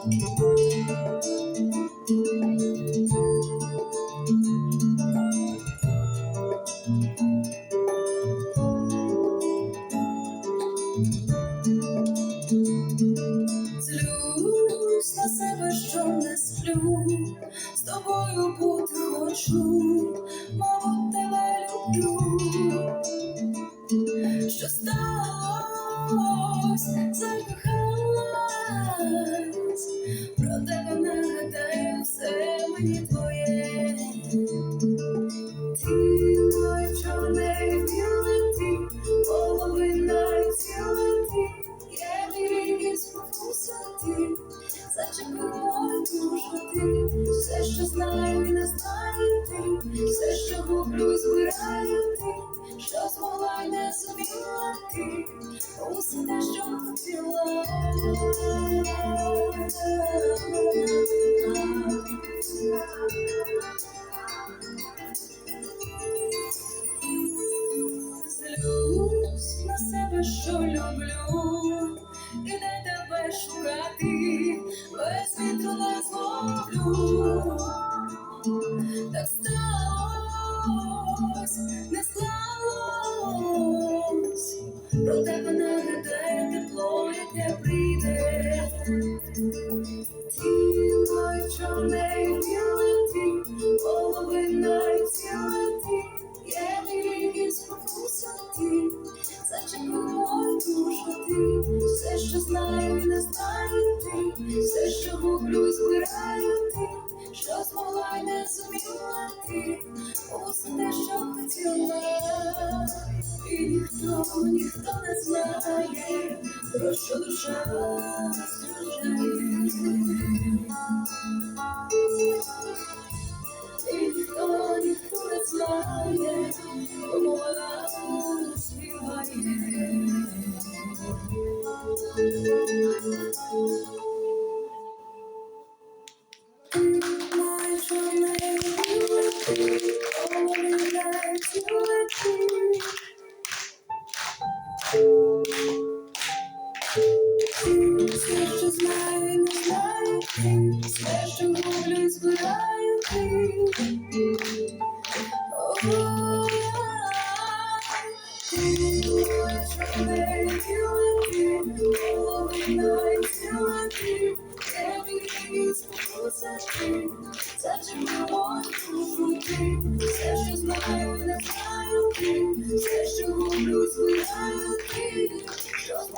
Злюсь на не сплю, з тобою бути хочу, мабуть, тебе люблю. дихання твоє, тіло чорне біле ти, половина тіла ти, я вірю спокусати, зачепимо душу ти, все, що знаю, і не знаю ти, все, що гублю, збираю ти, що змогла й не зуміла ти, усе те, що хотіла. Злюсь на себе, тебе шукати, без вітру не зловлю. Так сталось, не склалось, про тепло, яке прийде. Й чорне й біле половина й ціла ті, є душу ти, все, що знаю не знаю ти, все, що гублю збираю ти, що змогла й не зуміла ти, усе те, і ніхто, ніхто не знає, про що душа не знає, кому вона співає. Ти моє чорне біле ти, половина тіла ти. Все, що знаю, і не знаю ти, все, що гублю, і збираю ти. О,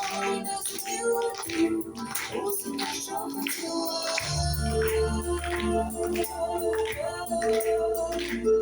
ти моє чорне біле ти,